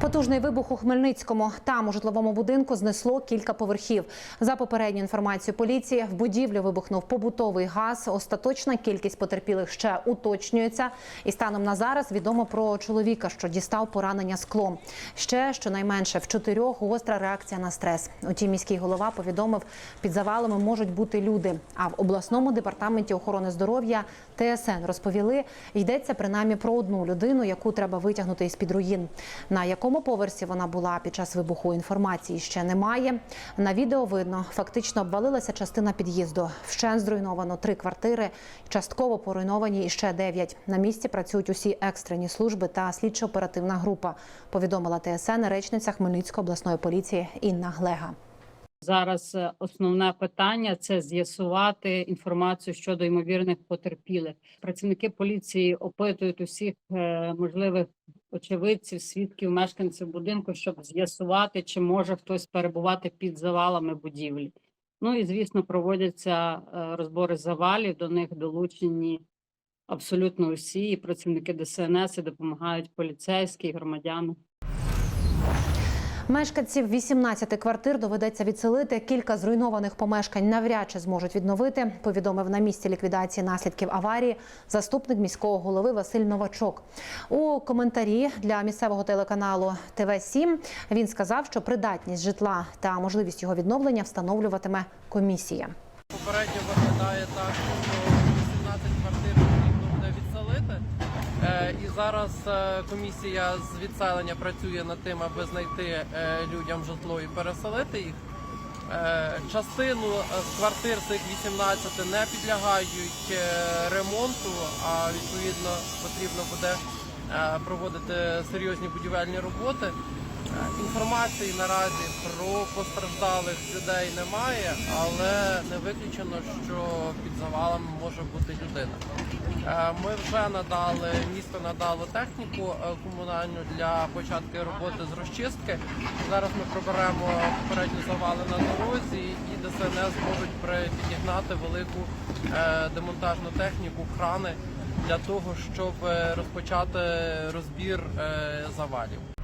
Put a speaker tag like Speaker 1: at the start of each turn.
Speaker 1: Потужний вибух у Хмельницькому. Там у житловому будинку знесло кілька поверхів. За попередньою інформацією поліції, в будівлю вибухнув побутовий газ. Остаточна кількість потерпілих ще уточнюється. І станом на зараз відомо про чоловіка, що дістав поранення склом. Ще щонайменше в чотирьох гостра реакція на стрес. Утім, міський голова повідомив, під завалами можуть бути люди. А в обласному департаменті охорони здоров'я ТСН розповіли, йдеться принаймні про одну людину, яку треба витягнути із під руїн. На якому поверсі вона була під час вибуху інформації ще немає. На відео видно, фактично обвалилася частина під'їзду. Вщен зруйновано три квартири, частково поруйновані іще дев'ять. На місці працюють усі екстрені служби та слідчо-оперативна група. Повідомила ТСН речниця Хмельницької обласної поліції Інна Глега.
Speaker 2: Зараз е, основне питання це з'ясувати інформацію щодо ймовірних потерпілих. Працівники поліції опитують усіх е, можливих очевидців, свідків, мешканців будинку, щоб з'ясувати, чи може хтось перебувати під завалами будівлі. Ну і звісно, проводяться е, розбори завалів. До них долучені абсолютно усі і працівники ДСНС і допомагають поліцейські громадяни.
Speaker 1: Мешканців 18 квартир доведеться відселити. Кілька зруйнованих помешкань навряд чи зможуть відновити. Повідомив на місці ліквідації наслідків аварії заступник міського голови Василь Новачок. У коментарі для місцевого телеканалу ТВ 7 він сказав, що придатність житла та можливість його відновлення встановлюватиме комісія.
Speaker 3: Попередньо виглядає так, зараз е, комісія з відселення працює над тим, аби знайти е, людям житло і переселити їх. Е, Частину з квартир цих 18 не підлягають ремонту, а відповідно потрібно буде проводити серйозні будівельні роботи. Інформації наразі про постраждалих людей немає, але не виключено, що під завалами може бути людина. Е, Ми вже надали місто надало техніку е, комунальну для початку роботи з розчистки. Зараз ми приберемо попередні завали на дорозі, і ДСНС зможуть при- підігнати велику е, демонтажну техніку, крани для того, щоб розпочати розбір завалів.